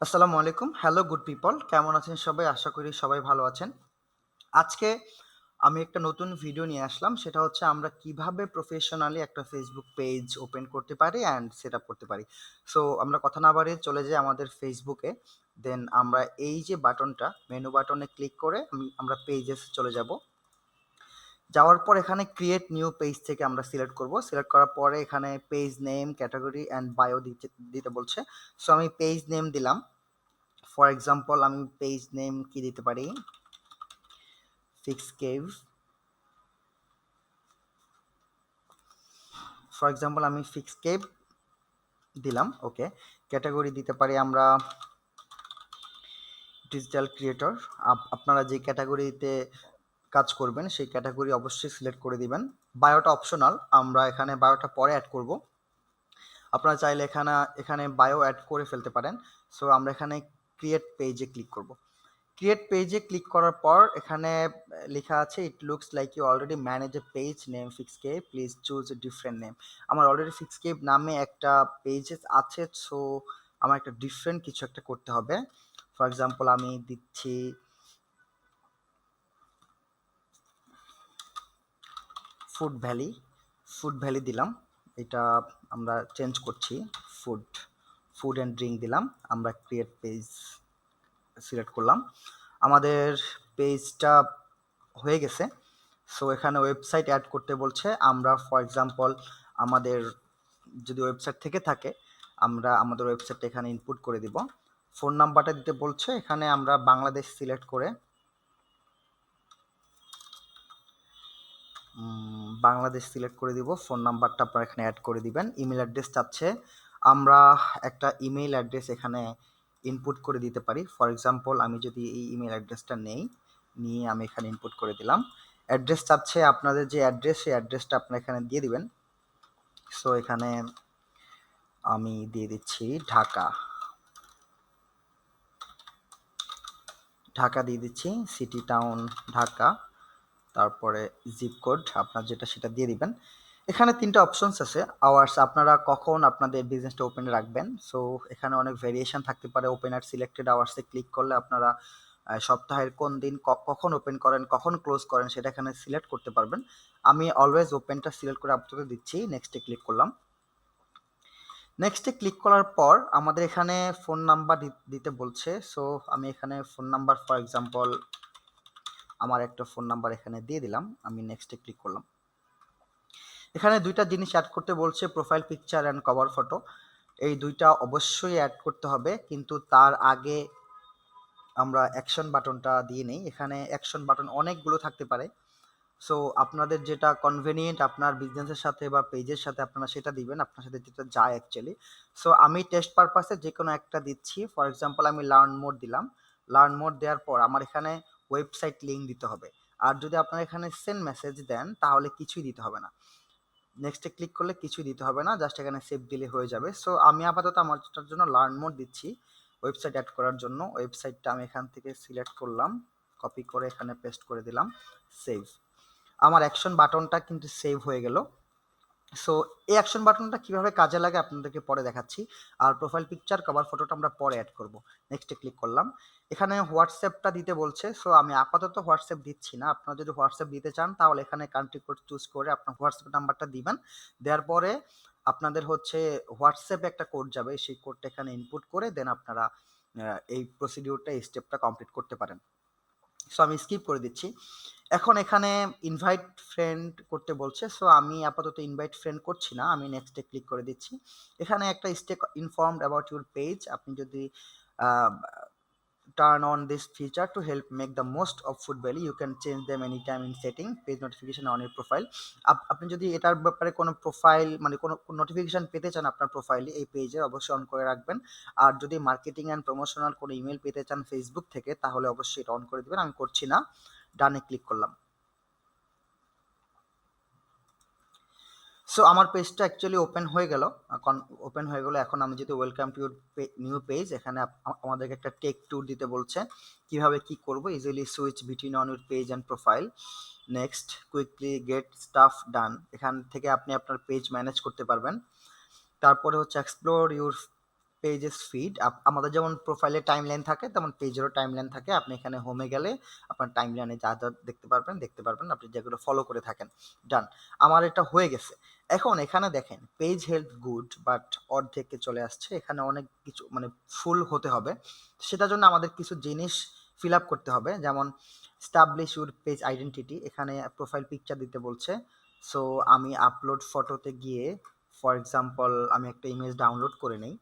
আসসালামু আলাইকুম। Hello good people. কেমন আছেন সবাই? আশা করি সবাই ভালো আছেন। আজকে আমি একটা নতুন ভিডিও নিয়ে আসলাম। সেটা হচ্ছে আমরা কীভাবে প্রফেশনালি একটা ফেসবুক পেজ ওপেন করতে পারি অ্যান্ড সেটআপ করতে পারি। সো আমরা কথা না বাড়িয়ে চলে যাই আমাদের ফেসবুকে দেন আমরা এই যে বাটনটা মেনু বাটনে ক্লিক করে আমি, আমরা পেজেস চলে যাব। যাওয়ার পর এখানে ক্রিয়েট নিউ পেজ থেকে আমরা সিলেক্ট করব। সিলেক্ট করার পরে এখানে page name, category and bio দিতে দিতে বলছে। সো আমি পেজ নেম দিলাম। ফর এক্সাম্পল আমি পেজ নেম কি দিতে পারি? Fix cave. ফর এক্সাম্পল আমি ফিক্স কেভ দিলাম। ওকে। ক্যাটাগরি দিতে পারি আমরা ডিজিটাল ক্রিয়েটর। আপ আপনারা যে ক্যাটেগরিতে কাজ করবেন, সেই ক্যাটাগরি অবশ্যই সিলেক্ট করে দিবেন। বায়োটা অপশনাল। আমরা এখানে বায়োটা পরে অ্যাড করব। আপনারা চাইলে এখানে এখানে বায়ো অ্যাড করে ফেলতে পারেন। সো আমরা এখানে ক্রিয়েট পেজে ক্লিক করব। ক্রিয়েট পেজে ক্লিক করার পর, এখানে লেখা আছে it looks like you already manage a page name fix cave please choose a different name. আমার অলরেডি ফিক্স কেভ নামে একটা পেজেস আছে সো আমার একটা ডিফারেন্ট কিছু একটা করতে হবে। ফর এক্সাম্পল আমি দিচ্ছি ফুড ভ্যালি, ফুড ভ্যালি দিলাম। এটা আমরা চেঞ্জ করছি। ফুড, ফুড অ্যান্ড ড্রিংক দিলাম। আমরা ক্রিয়েট পেজ সিলেক্ট করলাম। আমাদের পেজটা হয়ে গেছে। সো এখানে ওয়েবসাইট অ্যাড করতে বলছে। আমরা ফর এক্সাম্পল আমাদের যদি ওয়েবসাইট থেকে থাকে আমরা আমাদের ওয়েবসাইটটা এখানে ইনপুট করে দিব। ফোন নাম্বারটা দিতে বলছে। এখানে আমরা বাংলাদেশ সিলেক্ট করে বাংলাদেশ সিলেক্ট করে দিব। ফোন নাম্বারটা আপনারা এখানে অ্যাড করে দিবেন। ইমেল অ্যাড্রেস চাচ্ছে। আমরা একটা ইমেল অ্যাড্রেস এখানে ইনপুট করে দিতে পারি। ফর এক্সাম্পল আমি যদি এই ইমেল অ্যাড্রেসটা নেই, নিয়ে আমি এখানে ইনপুট করে দিলাম। অ্যাড্রেস চাচ্ছে আপনাদের যে অ্যাড্রেস সেই অ্যাড্রেসটা আপনারা এখানে দিয়ে দিবেন। সো এখানে আমি দিয়ে দিচ্ছি ঢাকা। ঢাকা দিয়ে দিচ্ছি। City town Dhaka. তারপরে জিপ কোড আপনার যেটা সেটা দিয়ে দিবেন। এখানে ৩ টা অপশনস আছে। আওয়ার্স আপনারা কখন আপনাদের বিজনেসটা ওপেন রাখবেন। সো এখানে অনেক ভেরিয়েশন থাকতে পারে। ওপেন আর সিলেক্টেড আওয়ার্সে ক্লিক করলে আপনারা সপ্তাহের কোন দিন কখন ওপেন করেন, কখন ক্লোজ করেন সেটা এখানে সিলেক্ট করতে পারবেন। আমি অলওয়েজ ওপেনটা সিলেক্ট করে আপাতত দিচ্ছি। নেক্সট ক্লিক করলাম। নেক্সট ক্লিক করার পর আমাদের এখানে ফোন নাম্বার দিতে বলছে। সো আমি এখানে ফোন নাম্বার ফর এক্সাম্পল আমার একটা ফোন নাম্বার এখানে দিয়ে দিলাম। আমি নেক্সট ক্লিক করলাম। এখানে দুইটা জিনিস অ্যাড করতে বলছে profile picture and cover photo. এই দুইটা অবশ্যই অ্যাড করতে হবে। কিন্তু তার আগে আমরা অ্যাকশন বাটনটা দিয়ে নেই। এখানে অ্যাকশন বাটন অনেকগুলো থাকতে পারে। সো আপনাদের যেটা কনভেনিয়েন্ট আপনার বিজনেসের সাথে বা পেজের সাথে আপনারা সেটা দিবেন। আপনার সাথে যেটা যায় অ্যাকচুয়ালি। সো আমি টেস্ট পারপাসে এ যেকোনো একটা দিচ্ছি। ফর এক্সাম্পল আমি লার্ন মোড দিলাম। লার্ন মোড দেওয়ার পর, আমার এখানে ওয়েবসাইট লিঙ্ক দিতে হবে। আর যদি আপনারা এখানে সেন্ড মেসেজ দেন, তাহলে কিছুই দিতে হবে না। নেক্সট ক্লিক করলে কিছুই দিতে হবে না। জাস্ট এখানে সেভ দিলে হয়ে যাবে। সো আমি আপাতত আমারটার জন্য লার্ন মোড দিচ্ছি। ওয়েবসাইট অ্যাড করার জন্য। ওয়েবসাইটটা আমি এখান থেকে সিলেক্ট করলাম। কপি করে এখানে পেস্ট করে দিলাম। সেভ। আমার অ্যাকশন বাটনটা কিন্তু সেভ হয়ে গেল। সো এই অ্যাকশন বাটনটা কীভাবে কাজে লাগে আপনাদেরকে পরে দেখাচ্ছি। আর প্রোফাইল পিকচার, কভার ফটোটা আমরা পরে অ্যাড করব। নেক্সট ক্লিক করলাম। এখানে হোয়াটসঅ্যাপটা দিতে বলছে। সো আমি আপাতত হোয়াটসঅ্যাপ দিচ্ছি না। আপনারা যদি হোয়াটসঅ্যাপ দিতে চান তাহলে এখানে কান্ট্রি কোড চুজ করে আপনার হোয়াটসঅ্যাপ নাম্বারটা দিবেন। দেওয়ার পরে আপনাদের হচ্ছে হোয়াটসঅ্যাপে একটা কোড যাবে। সেই কোডটা এখানে ইনপুট করে দেন আপনারা এই প্রসিডিউরটা এই স্টেপটা কমপ্লিট করতে পারেন। সো আমি স্কিপ করে দিচ্ছি। এখন এখানে ইনভাইট ফ্রেন্ড করতে বলছে। সো আমি আপাতত ইনভাইট ফ্রেন্ড করছি না। আমি নেক্সটে ক্লিক করে দিচ্ছি। এখানে একটা stay informed about your page আপনি যদি আ on this feature to help make the most of food value you can change them anytime in setting, page notification on your profile আপনি যদি এটার ব্যাপারে কোনো প্রোফাইল মানে কোনো নোটিফিকেশন পেতে চান আপনার প্রোফাইলে এই পেজের অবশ্যই অন করে রাখবেন। আর যদি মার্কেটিং অ্যান্ড প্রমোশনাল কোনো ইমেল পেতে চান ফেসবুক থেকে, তাহলে অবশ্যই এটা অন করে দিবেন। আমি করছি না। ডান ক্লিক করলাম। সো আমার পেজটা অ্যাকচুয়ালি ওপেন হয়ে গেল। ওপেন হয়ে গেল। এখন আমি যেহেতু ওয়েলকাম টু নিউ পেজ এখানে আমাদেরকে একটা টেক ট্যুর দিতে বলছে। কীভাবে কি করব? Easily switch between on your page and profile. Next quickly get stuff done. এখান থেকে আপনি আপনার পেজ ম্যানেজ করতে পারবেন। তারপরে হচ্ছে এক্সপ্লোর ইউর পেজেস ফিড আমাদের যেমন প্রোফাইলে টাইম লাইন থাকে, তেমন পেজেরও টাইম লাইন থাকে আপনি এখানে হোমে গেলে আপনার টাইম লাইনে যা যা দেখতে পারবেন দেখতে পারবেন আপনি যেগুলো ফলো করে থাকেন ডান আমার এটা হয়ে গেছে এখন এখানে দেখেন পেজ হেলথ গুড বাট অর্ধেকে চলে আসছে। এখানে অনেক কিছু মানে ফুল হতে হবে। সেটার জন্য আমাদের কিছু জিনিস ফিল আপ করতে হবে। যেমন স্টাবলিশ ইউর পেজ আইডেন্টিটি এখানে প্রোফাইল পিকচার দিতে বলছে। সো আমি আপলোড ফটোতে গিয়ে ফর এক্সাম্পল আমি একটা ইমেজ ডাউনলোড করে নেই।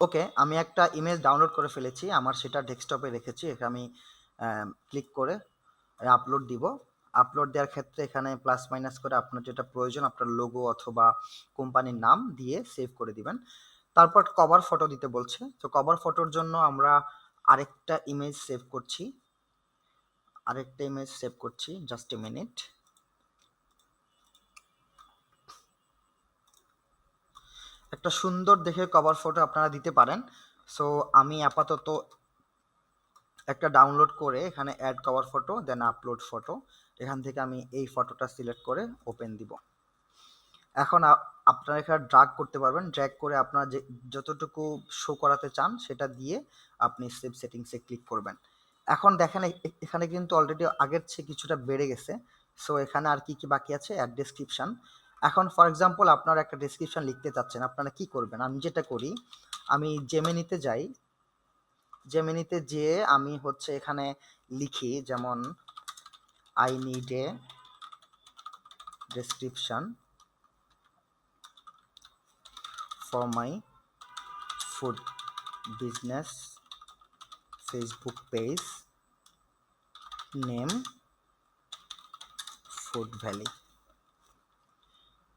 ওকে, আমি একটা ইমেজ ডাউনলোড করে ফেলেছি, আমার সেটা ডেস্কটপে রেখেছি এখানে আমি ক্লিক করে আপলোড দিব। আপলোড দেওয়ার ক্ষেত্রে এখানে প্লাস মাইনাস করে আপনার যেটা প্রয়োজন, আপনার লোগো অথবা কোম্পানির নাম দিয়ে সেভ করে দিবেন। তারপর কভার ফটো দিতে বলছে। তো কভার ফটোর জন্য আমরা আরেকটা ইমেজ সেভ করছি। আরেকটা ইমেজ সেভ করছি জাস্ট এ মিনিট একটা সুন্দর দেখে কভার ফটো আপনারা দিতে পারেন। সো আমি আপাতত একটা ডাউনলোড করে এখানে add cover photo then upload photo এখান থেকে আমি এই ফটোটা সিলেক্ট করে ওপেন দিব। এখন আপনারা এখানে ড্রাগ করতে পারবেন। ড্র্যাগ করে আপনার যে যতটুকু শো করাতে চান, সেটা দিয়ে আপনি সেভ সেটিংসে ক্লিক করবেন। এখন দেখেন এখানে কিন্তু অলরেডি আগের চেয়ে কিছুটা বেড়ে গেছে। সো এখানে আর কি কি বাকি আছে? অ্যাড ডেসক্রিপশন এখন ফর এক্সাম্পল আপনারা একটা ডেসক্রিপশন লিখতে চাচ্ছেন, আপনারা কি করবেন? আমি যেটা করি, আমি জেমেনিতে যাই। জেমেনিতে যেয়ে আমি হচ্ছে এখানে লিখি যেমন I need a description for my food business Facebook page name food valley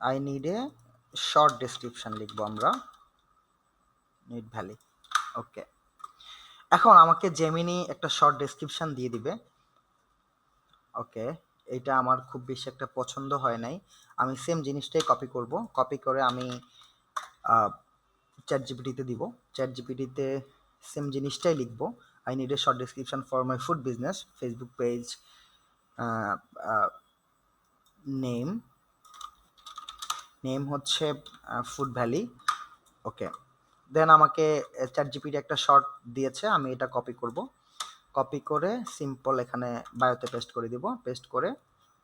I need a short description লিখব আমরা। নিড ভ্যালি ওকে এখন আমাকে জেমিনি একটা শর্ট ডেসক্রিপশন দিয়ে দিবে। ওকে এটা আমার খুব বেশি একটা পছন্দ হয় নাই। আমি সেম জিনিসটাই কপি করব। কপি করে আমি চ্যাট জিপিটিতে দিব। চ্যাট জিপিটিতে সেম জিনিসটাই লিখব। I need a short description for my food business Facebook page name name হচ্ছে ফুড ভ্যালি ওকে দেন আমাকে চ্যাট জিপিটি একটা শর্ট দিয়েছে, আমি এটা কপি করব। কপি করে সিম্পল এখানে বায়োতে পেস্ট করে দিব। পেস্ট করে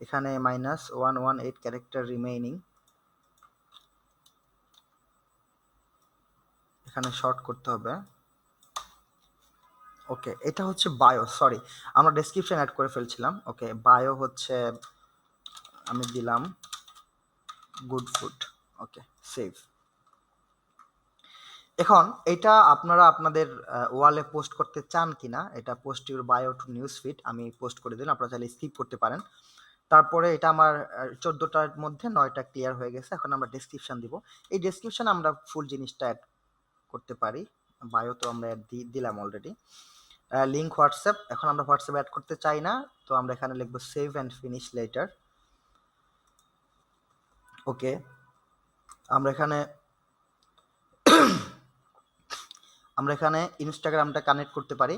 এখানে minus one one eight character remaining এখানে শর্ট করতে হবে। ওকে এটা হচ্ছে বায়ো সরি আমরা ডেসক্রিপশন অ্যাড করে ফেলছিলাম। ওকে বায়ো হচ্ছে, আমি দিলাম। Good food. ওকে সেভ এখন এটা আপনারা আপনাদের ওয়ালে পোস্ট করতে চান কিনা, এটা post your bio to news feed আমি পোস্ট করে দিলাম, আপনারা চাইলে স্কিপ করতে পারেন। তারপরে এটা আমার চোদ্দোটার মধ্যে নয়টা ক্লিয়ার হয়ে গেছে, এখন আমরা ডেসক্রিপশন দিব। এই ডেসক্রিপশন আমরা ফুল জিনিসটা অ্যাড করতে পারি। বায়ো তো আমরা অ্যাড দিলাম অলরেডি লিঙ্ক হোয়াটসঅ্যাপ এখন আমরা হোয়াটসঅ্যাপ অ্যাড করতে চাই না, তো আমরা এখানে লিখব save and finish later okay, আমরা এখানে আমরা এখানে ইনস্টাগ্রামটা কানেক্ট করতে পারি।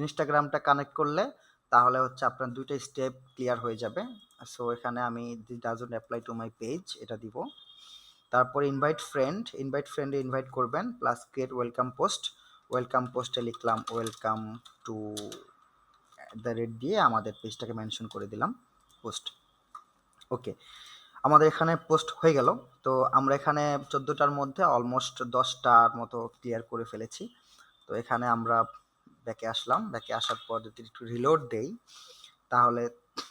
ইনস্টাগ্রামটা কানেক্ট করলে তাহলে হচ্ছে আপনার দুইটা স্টেপ ক্লিয়ার হয়ে যাবে। সো এখানে আমি the doesn't apply to my page এটা দিব। তারপর ইনভাইট ফ্রেন্ড ইনভাইট ফ্রেন্ডে ইনভাইট করবেন plus create welcome post welcome পোস্টে লিখলাম ওয়েলকাম টু দ্য রেট দিয়ে আমাদের পেজটাকে মেনশন করে দিলাম পোস্ট ওকে আমাদের এখানে পোস্ট হয়ে গেল। তো আমরা এখানে চোদ্দোটার মধ্যে অলমোস্ট দশটার মতো ক্লিয়ার করে ফেলেছি। তো এখানে আমরা ব্যাকে আসলাম। ব্যাকে আসার পর যদি একটু রিলোড দেই, তাহলে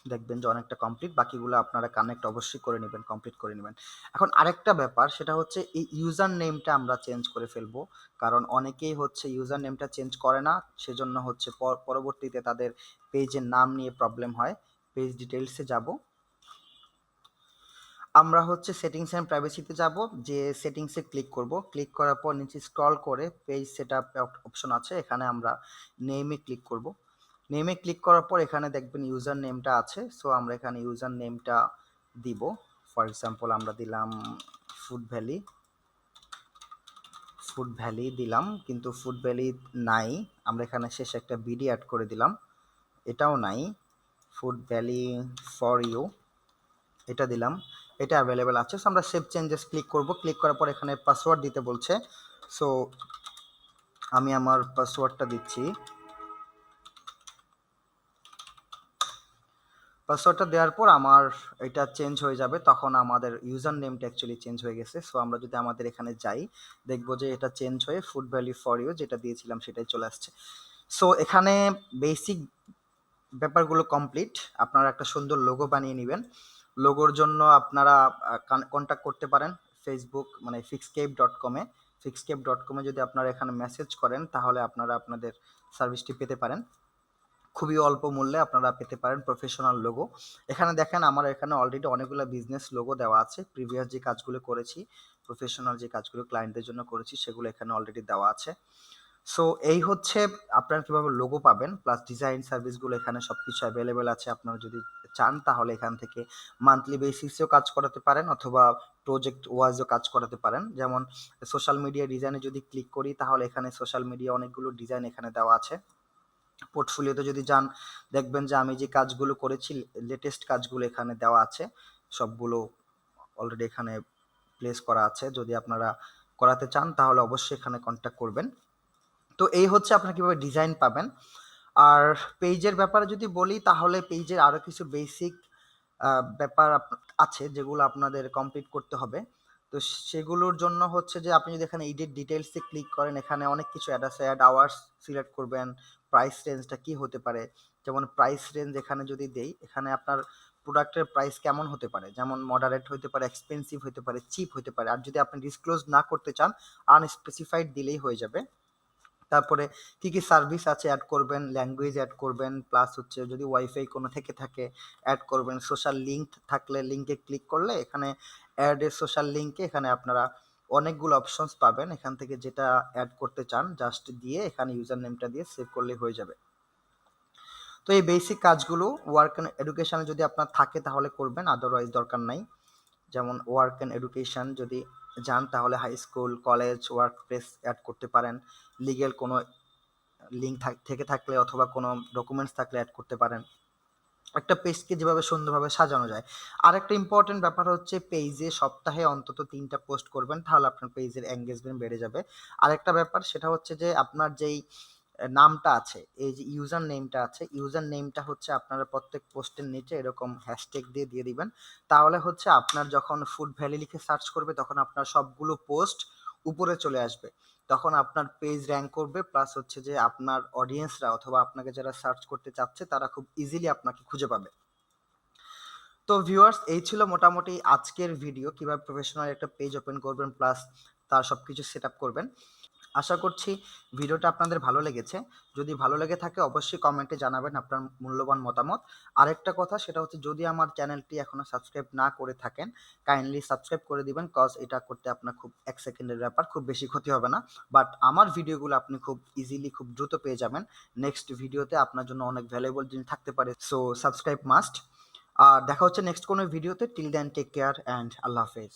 দেখবেন যে অনেকটা কমপ্লিট বাকিগুলো আপনারা কানেক্ট অবশ্যই করে নেবেন কমপ্লিট করে নেবেন। এখন আরেকটা ব্যাপার, সেটা হচ্ছে এই ইউজার নেমটা আমরা চেঞ্জ করে ফেলব। কারণ অনেকেই হচ্ছে ইউজার নেমটা চেঞ্জ করে না, সেজন্য হচ্ছে পরবর্তীতে তাদের পেজের নাম নিয়ে প্রবলেম হয়। পেজ ডিটেলসে যাব। আমরা হচ্ছে সেটিংস অ্যান্ড প্রাইভেসিতে যাব যে সেটিংসে ক্লিক করব। ক্লিক করার পর নিচে স্ক্রল করে পেজ সেট আপ অপশন আছে, এখানে আমরা নেমে ক্লিক করব। নেমে ক্লিক করার পর এখানে দেখবেন ইউজার নেমটা আছে সো আমরা এখানে ইউজার নেমটা দিব। ফর এক্সাম্পল আমরা দিলাম ফুড ভ্যালি ফুড ভ্যালি দিলাম, কিন্তু ফুড ভ্যালি নাই। আমরা এখানে শেষে একটা বিডি অ্যাড করে দিলাম। এটাও নাই। ফুড ভ্যালি ফর ইউ এটা দিলাম। এটা অ্যাভেলেবেল আছে। সো আমরা সেভ চেঞ্জেস ক্লিক করব। ক্লিক করার পর এখানে পাসওয়ার্ড দিতে বলছে। সো আমি আমার পাসওয়ার্ডটা দিচ্ছি। পাসওয়ার্ডটা দেওয়ার পর আমার এটা চেঞ্জ হয়ে যাবে। তখন আমাদের ইউজার নেমটা অ্যাকচুয়ালি চেঞ্জ হয়ে গেছে। সো আমরা যদি আমাদের এখানে যাই, দেখব যে এটা চেঞ্জ হয়ে ফুড ভ্যালি ফর ইউ যেটা দিয়েছিলাম সেটাই চলে আসছে। সো এখানে বেসিক ব্যাপারগুলো কমপ্লিট আপনারা একটা সুন্দর লোগো বানিয়ে নেবেন। লোগোর জন্য আপনারা কন্ট্যাক্ট করতে পারেন ফেসবুক মানে ফিক্সকেপ ডট কমে ফিক্সকেপ ডট কমে যদি আপনারা এখানে মেসেজ করেন, তাহলে আপনারা আপনাদের সার্ভিসটি পেতে পারেন। খুবই অল্প মূল্যে আপনারা পেতে পারেন প্রফেশনাল লোগো এখানে দেখেন আমার এখানে অলরেডি অনেকগুলো বিজনেস লোগো দেওয়া আছে। প্রিভিয়াস যে কাজগুলো করেছি প্রফেশনাল যে কাজগুলো ক্লায়েন্টদের জন্য করেছি, সেগুলো এখানে অলরেডি দেওয়া আছে। সো এই হচ্ছে আপনারা কীভাবে লোগো পাবেন প্লাস ডিজাইন সার্ভিসগুলো এখানে সব কিছু অ্যাভেলেবেল আছে। আপনারা যদি চান তাহলে এখান থেকে মান্থলি বেসিসেও কাজ করাতে পারেন অথবা প্রজেক্ট ওয়াইজও কাজ করাতে পারেন। যেমন সোশ্যাল মিডিয়া ডিজাইনে যদি ক্লিক করি তাহলে এখানে সোশ্যাল মিডিয়া অনেকগুলো ডিজাইন এখানে দেওয়া আছে। পোর্টফোলিওতে যদি যান, দেখবেন যে আমি যে কাজগুলো করেছি লেটেস্ট কাজগুলো এখানে দেওয়া আছে। সবগুলো অলরেডি এখানে প্লেস করা আছে। যদি আপনারা করাতে চান তাহলে অবশ্যই এখানে কন্ট্যাক্ট করবেন। তো এই হচ্ছে আপনারা কীভাবে ডিজাইন পাবেন। আর পেজের ব্যাপারে যদি বলি, তাহলে পেজের আরও কিছু বেসিক ব্যাপার আছে যেগুলো আপনাদের কমপ্লিট করতে হবে। তো সেগুলোর জন্য হচ্ছে যে আপনি যদি এখানে এডিট ডিটেলসে ক্লিক করেন, এখানে অনেক কিছু অ্যাড আছে। অ্যাড আওয়ার্স সিলেক্ট করবেন প্রাইস রেঞ্জটা কি হতে পারে? যেমন প্রাইস রেঞ্জ এখানে যদি দেই, এখানে আপনার প্রোডাক্টের প্রাইস কেমন হতে পারে? যেমন মডারেট হতে পারে এক্সপেন্সিভ হতে পারে চিপ হতে পারে। আর যদি আপনি ডিসক্লোজ না করতে চান আনস্পেসিফাইড দিলেই হয়ে যাবে। তারপরে কি কি সার্ভিস আছে অ্যাড করবেন ল্যাঙ্গুয়েজ অ্যাড করবেন প্লাস হচ্ছে যদি ওয়াইফাই কোনো থেকে থাকে অ্যাড করবেন। সোশ্যাল লিঙ্ক থাকলে লিঙ্কে ক্লিক করলে এখানে অ্যাড এ সোশ্যাল লিঙ্কে এখানে আপনারা অনেকগুলো অপশনস পাবেন। এখান থেকে যেটা অ্যাড করতে চান জাস্ট দিয়ে এখানে ইউজার নেমটা দিয়ে সেভ করলেই হয়ে যাবে। তো এই বেসিক কাজগুলো ওয়ার্ক অ্যান্ড এডুকেশানে যদি আপনার থাকে তাহলে করবেন আদারওয়াইজ দরকার নাই। যেমন ওয়ার্ক অ্যান্ড এডুকেশান যদি যান, তাহলে high school college workplace add করতে পারেন। লিগেল কোনো লিঙ্ক থেকে থাকলে অথবা কোনো ডকুমেন্টস থাকলে অ্যাড করতে পারেন। একটা পেজকে যেভাবে সুন্দরভাবে সাজানো যায়। আর একটা ইম্পর্টেন্ট ব্যাপার হচ্ছে পেজে সপ্তাহে অন্তত তিনটা পোস্ট করবেন, তাহলে আপনার পেজের এঙ্গেজমেন্ট বেড়ে যাবে। আর একটা ব্যাপার সেটা হচ্ছে যে আপনার যেই নামটা আছে, এই যে ইউজার নেমটা আছে ইউজার নেমটা হচ্ছে আপনারা প্রত্যেক পোস্টের নিচে এরকম হ্যাশট্যাগ দিয়ে দিয়ে দিবেন। তাহলে হচ্ছে আপনার যখন ফুড ভ্যালি লিখে সার্চ করবে, তখন আপনার সবগুলো পোস্ট উপরে চলে আসবে। তখন আপনার পেজ র্যাঙ্ক করবে প্লাস হচ্ছে যে আপনার অডিয়েন্সরা অথবা আপনাকে যারা সার্চ করতে চাচ্ছে, তারা খুব ইজিলি আপনাকে খুঁজে পাবে। তো ভিউয়ার্স এই ছিল মোটামুটি আজকের ভিডিও কীভাবে প্রফেশনাল একটা পেজ ওপেন করবেন প্লাস তার সব কিছু সেট আপ করবেন। আশা করছি ভিডিওটা আপনাদের ভালো লেগেছে। যদি ভালো লেগে থাকে অবশ্যই কমেন্টে জানাবেন আপনার মূল্যবান মতামত। আরেকটা কথা সেটা হচ্ছে যদি আমার চ্যানেলটি এখনও সাবস্ক্রাইব না করে থাকেন কাইন্ডলি সাবস্ক্রাইব করে দিবেন কজ এটা করতে আপনার খুব এক সেকেন্ডের ব্যাপার, খুব বেশি ক্ষতি হবে না। বাট আমার ভিডিওগুলো আপনি খুব ইজিলি খুব দ্রুত পেয়ে যাবেন। নেক্সট ভিডিওতে আপনার জন্য অনেক ভ্যালুয়েবল জিনিস থাকতে পারে সো সাবস্ক্রাইব মাস্ট আর দেখা হচ্ছে নেক্সট কোনো ভিডিওতে। Till then take care and আল্লাহ হাফেজ।